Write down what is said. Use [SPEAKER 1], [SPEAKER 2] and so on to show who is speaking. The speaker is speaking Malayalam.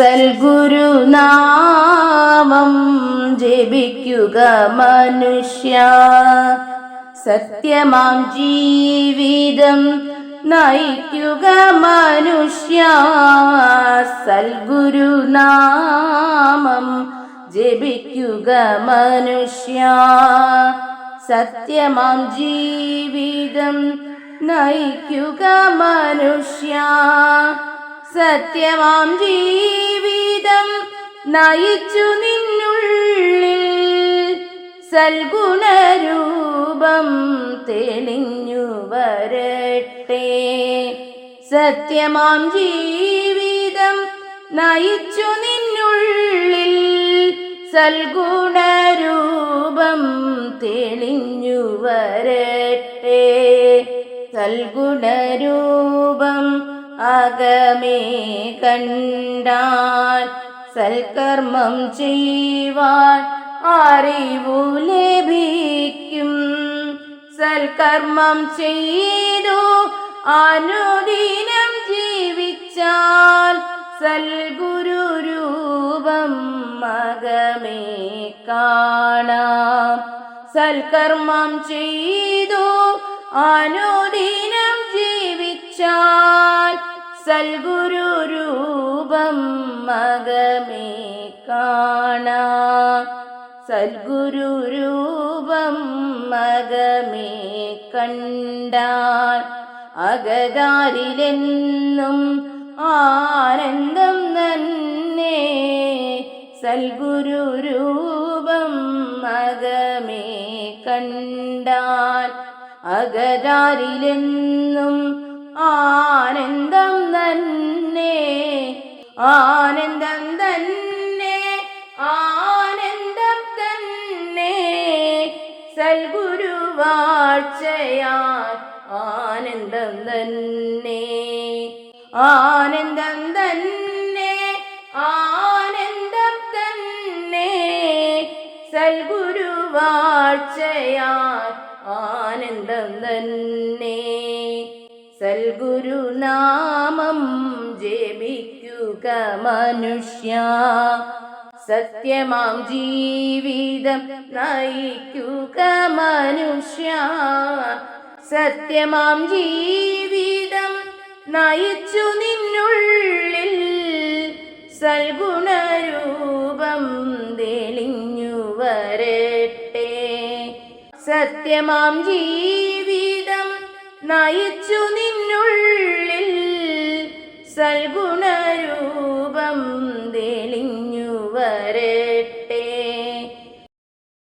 [SPEAKER 1] സൽഗുരുനാമം ജപിക്കുക മനുഷ്യ. സത്യമാം ജീവിതം നയിക്കുക മനുഷ്യ. സൽഗുരുനാമം ജപിക്കുക മനുഷ്യ. സത്യമാം ജീവിതം നയിക്കുക മനുഷ്യ. സത്യമാം ജീവിതം നയിച്ചു നിന്നുള്ളിൽ സൽഗുണരൂപം തെളിഞ്ഞു വരട്ടെ. സത്യമാം ജീവിതം നയിച്ചു നിന്നുള്ളിൽ സൽഗുണരൂപം തെളിഞ്ഞു വരട്ടെ. സൽഗുണരൂപം അകമേ കണ്ടാൽ സൽക്കർമ്മം ചെയ്യുവാൻ അറിവു ലഭിക്കും. സൽക്കർമ്മം ചെയ്തു അനുദിനം ജീവിച്ചാൽ സൽഗുരു രൂപം മകമേ കാണാം. സൽക്കർമ്മം ചെയ്തു അനുദിനം ജീവിച്ചാൽ സൽഗുരു രൂപം മകമേ കാണാം. സൽഗുരു രൂപം മകമേ കണ്ടാൽ അകതാരിലെന്നും ആനന്ദം തന്നെ. സൽഗുരു രൂപം മകമേ കണ്ടാൽ അകതാരിലെന്നും ആനന്ദം തന്നെ ആനന്ദം തന്നെ ആനന്ദം തന്നെ. സൽഗുരുവാഴ്ചയാൽ ആനന്ദം തന്നെ ആനന്ദം തന്നെ ആനന്ദം തന്നെ. സൽഗുരുവാഴ്ചയാൽ ആനന്ദം തന്നെ. സൽഗുരുനാമം ജപിക്കുക മനുഷ്യ. സത്യമാം ജീവിതം നയിക്കുക മനുഷ്യ. സത്യമാം ജീവിതം നയിച്ചു നിന്നുള്ളിൽ സൽഗുണരൂപം തെളിഞ്ഞു വരട്ടെ. സത്യമാം ജീവിതം നയിച്ചു നിന്നുള്ളിൽ സൽഗുണരൂപം തെളിഞ്ഞു വരട്ടെ.